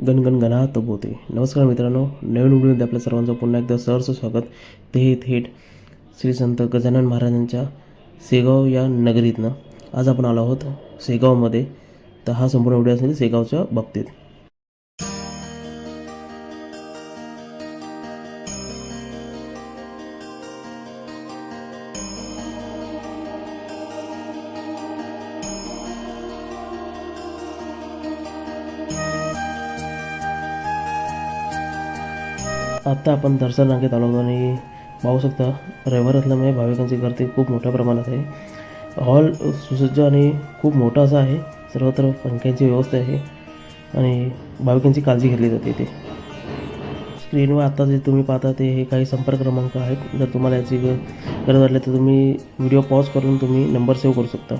गणगण गणात बोते नमस्कार मित्रांनो नवीन व्हिडिओमध्ये आपल्या सर्वांचं पुन्हा एकदा सहर्ष स्वागत. ते थेट श्री संत गजानन महाराजांच्या सेगाव या नगरीतनं. आज आपण आलो आहोत सेगावमध्ये. तर हा संपूर्ण व्हिडिओ असेल सेगावच्या बाबतीत. आत्ता आपण दर्शन रांगेत आलो होतो आणि पाहू शकता रविवार असल्यामुळे भाविकांची गर्दी खूप मोठ्या प्रमाणात आहे. हॉल सुसज्ज आणि खूप मोठा असा आहे. सर्वत्र पंख्यांची व्यवस्था आहे आणि भाविकांची काळजी घेतली जाते इथे. स्क्रीनवर आत्ता जे तुम्ही पाहता ते हे काही संपर्क क्रमांक आहेत. जर तुम्हाला याची गरज वाटली तर तुम्ही व्हिडिओ पॉज करून तुम्ही नंबर सेव्ह करू शकता.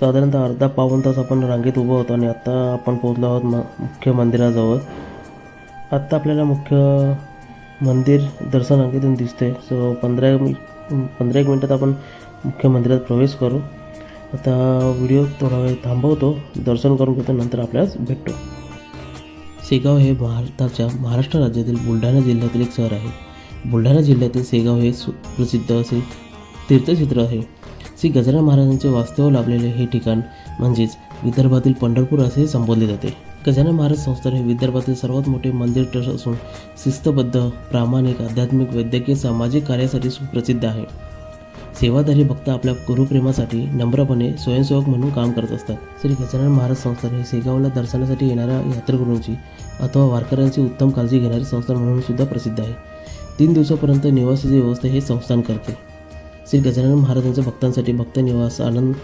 साधारणतः अर्धा पाऊण तास आपण रांगेत उभं होतो आणि आत्ता आपण पोहोचलो आहोत म मुख्य मंदिराजवळ. आत्ता आपल्याला मुख्य मंदिर दर्शन रांगेतून दिसते सो पंधरा मि पंधरा एक मिनटात आपण मुख्य मंदिरात प्रवेश करू. आता व्हिडिओ थोडा वेळ थांबवतो. दर्शन करून घेतो नंतर आपल्यास भेटतो. शेगाव हे भारताच्या महाराष्ट्र राज्यातील बुलढाणा जिल्ह्यातील एक शहर आहे. बुलढाणा जिल्ह्यातील शेगाव हे सुप्रसिद्ध असे तीर्थक्षेत्र आहे. श्री गजानन महाराजांचे वास्तव लाभलेले हे ठिकाण म्हणजेच विदर्भातील पंढरपूर असे संबोधले जाते. गजानन महाराज संस्थान हे विदर्भातील सर्वात मोठे मंदिर ट्रस्ट असून शिस्तबद्ध प्रामाणिक आध्यात्मिक वैद्यकीय सामाजिक कार्यासाठी सुप्रसिद्ध आहे. सेवाधारी भक्त आपल्या गुरुप्रेमासाठी नम्रपणे स्वयंसेवक म्हणून काम करत असतात. श्री गजानन महाराज संस्थान हे शेगावला दर्शनासाठी येणाऱ्या यात्रेकरूंची अथवा वारकऱ्यांची उत्तम काळजी घेणारे संस्थान म्हणून सुद्धा प्रसिद्ध आहे. तीन दिवसापर्यंत निवासाची व्यवस्था हे संस्थान करते. श्री गजानन महाराजांच्या भक्तांसाठी भक्त निवास आनंद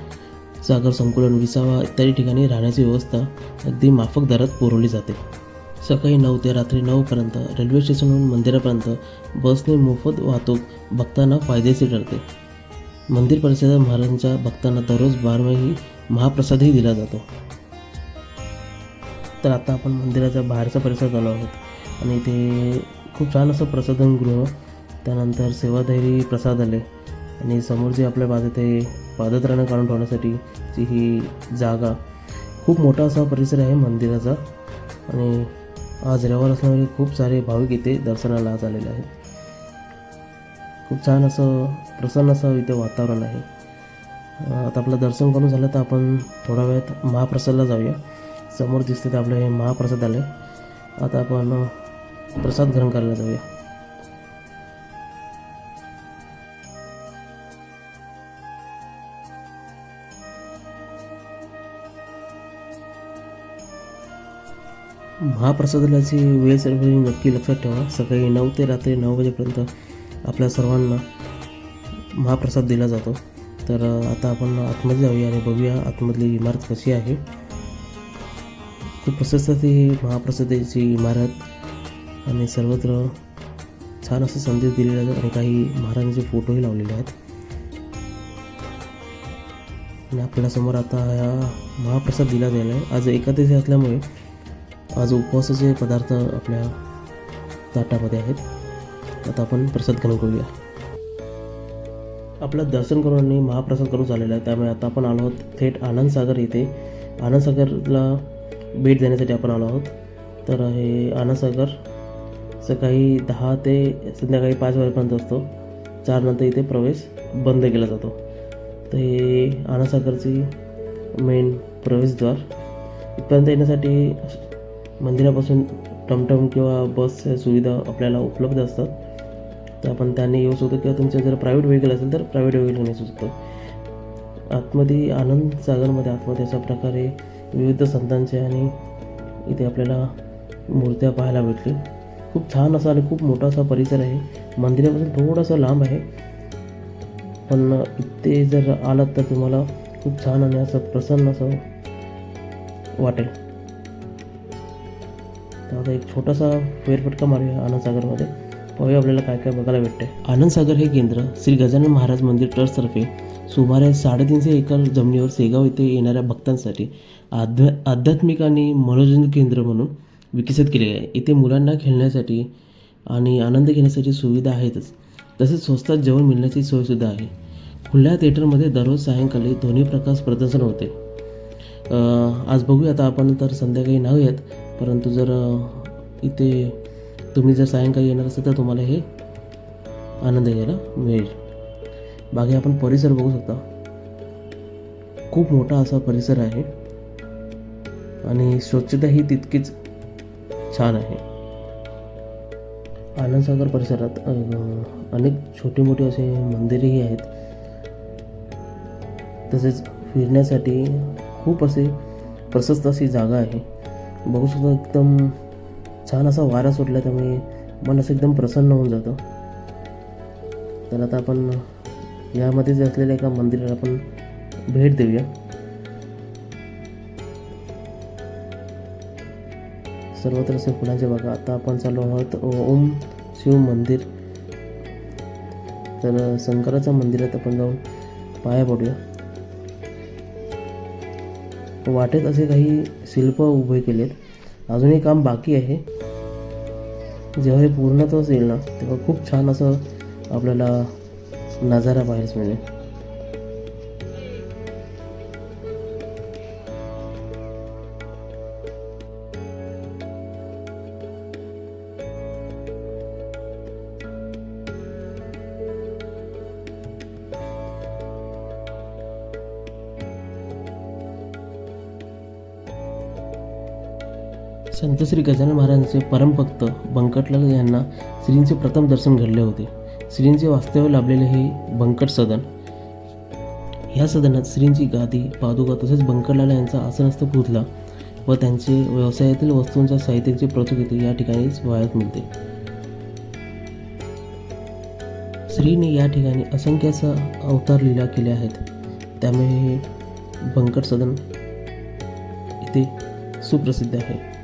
सागर संकुलन विसावा इत्यादी ठिकाणी राहण्याची व्यवस्था अगदी माफक दरात पुरवली जाते. सकाळी नऊ ते रात्री नऊपर्यंत रेल्वे स्टेशनहून मंदिरापर्यंत बसने मोफत वाहतूक भक्तांना फायदेशीर ठरते. मंदिर परिसरात महाराजांच्या भक्तांना दररोज बारमाही महाप्रसादही दिला जातो. तर आता आपण मंदिराच्या बाहेरचा परिसर आलो आहोत. आणि इथे खूप छान असं प्रसाधनगृह त्यानंतर सेवाधारी प्रसादालय आणि समोर जे आपल्या बाजू ते पादत्राणं काढून ठेवण्यासाठी जी ही जागा खूप मोठा असा परिसर आहे मंदिराचा. आणि आज रविवार असल्यामुळे खूप सारे भाविक इथे दर्शनाला आज आलेले आहेत. खूप छान असं प्रसन्न असं इथे वातावरण आहे. आता आपलं दर्शन करून झालं तर आपण थोड्या वेळात महाप्रसादला जाऊया. समोर दिसते तर आपलं हे महाप्रसाद आले आता आपण प्रसाद ग्रहण करायला जाऊया. महाप्रसादाची वेळ सर्वांनी नक्की लक्षात ठेवा. सकाळी नऊ ते रात्री नऊ वाजेपर्यंत आपल्या सर्वांना महाप्रसाद दिला जातो. तर आता आपण आतमध्ये जाऊया आणि बघूया आतमधली इमारत कशी आहे. खूप प्रशस्त ती महाप्रसादाची इमारत आणि सर्वत्र छान असं संदेश दिलेला आहे आणि काही महाराजांचे फोटोही लावलेले आहेत. आणि आपल्यासमोर आता हा महाप्रसाद दिला गेला आहे आज एकादशी असल्यामुळे आज उपवासाचे पदार्थ आपल्या ताटामध्ये आहेत. आता आपण प्रसाद ग्रहण करूया आपलं दर्शन करून आणि महाप्रसाद करून झालेला आहे. त्यामुळे आता आपण आलो आहोत थेट आनंदसागर येथे. आनंदसागरला भेट देण्यासाठी आपण आलो आहोत. तर हे आनंदसागर सकाळी दहा ते संध्याकाळी पाच वाजेपर्यंत असतो. चार नंतर इथे प्रवेश बंद केला जातो. तर हे आनंदसागरची मेन प्रवेशद्वार. इथपर्यंत येण्यासाठी मंदिरापासून टमटम किंवा बस सुविधा आपल्याला उपलब्ध असतात. तर आपण त्याने येऊ शकतो किंवा तुमचं जर प्रायव्हेट व्हेकल असेल तर प्रायव्हेट व्हेकल येऊ शकतो. आतमध्ये आनंद सागरमध्ये आतमध्ये अशा प्रकारे विविध संतांचे आणि इथे आपल्याला मूर्त्या पाहायला भेटतील. खूप छान असा आणि खूप मोठा असा परिसर आहे. मंदिरापासून थोडासा लांब आहे. पण इथे जर आलात तर तुम्हाला खूप छान आणि असं प्रसन्न असं वाटेल. तर आता एक छोटासा फेरफटका मारूया आनंदसागरमध्ये पाहूया आपल्याला काय काय बघायला भेटते आनंदसागर हे केंद्र श्री गजानन महाराज मंदिर ट्रस्टतर्फे सुमारे साडेतीनशे एकर जमिनीवर सेगाव येथे येणाऱ्या भक्तांसाठी आध्या आध्यात्मिक आणि मनोरंजन केंद्र म्हणून विकसित केलेले आहे. इथे मुलांना खेळण्यासाठी आणि आनंद घेण्यासाठी सुविधा आहेतच. तसेच स्वस्तात जेवण मिळण्याची सोयसुद्धा आहे. खुल्या थिएटरमध्ये दररोज सायंकाळी ध्वनी प्रकाश प्रदर्शन होते. आज बघूया आता आपण तर संध्याकाळी नाही येत परंतु जर इथे तुम्ही जर सायंकाळी येणार असाल तर तुम्हाला हे आनंद घ्यायला मिळेल. बाकी आपण परिसर बघू शकता. खूप मोठा असा परिसर आहे. आणि स्वच्छता ही तितकीच छान आहे. आनंदसागर परिसरात अनेक छोटे मोठी असे मंदिरेही आहेत. तसेच फिरण्यासाठी खूप असे प्रशस्त अशी जागा आहे. बघू शकता एकदम छान असा वारा सुटला त्यामुळे मन असं एकदम प्रसन्न होऊन जातं. तर आता आपण यामध्येच असलेल्या एका मंदिराला आपण भेट देऊया. सर्वत्र असे फुलांचे बागा आता आपण चालू आहोत. ओम शिव मंदिर. तर शंकराच्या मंदिरात आपण जाऊन पाया पडूया. वाटेत असे काही शिल्प उभे केलेत. अजूनही काम बाकी आहे. जेव्हा हे पूर्णत्वाच येईल ना तेव्हा खूप छान असं आपल्याला नजारा पाहायला मिळेल. संत श्री गजानन महाराजांचे परमभक्त बंकटलाल यांना श्रींचे प्रथम दर्शन घडले होते. श्रींचे वास्तव्य लाभलेले हे बंकट सदन. ह्या सदनात श्रींची गादी पादुका तसेच बंकटलाल यांचा आसनस्थ पुतला व त्यांचे व्यवसायातील वस्तूंच्या साहित्याचे प्रचुकिती या ठिकाणीच वायात मिळते. श्रीने या ठिकाणी असंख्याचा अवतार लीला केल्या आहेत. त्यामुळे हे बंकट सदन इथे सुप्रसिद्ध आहे.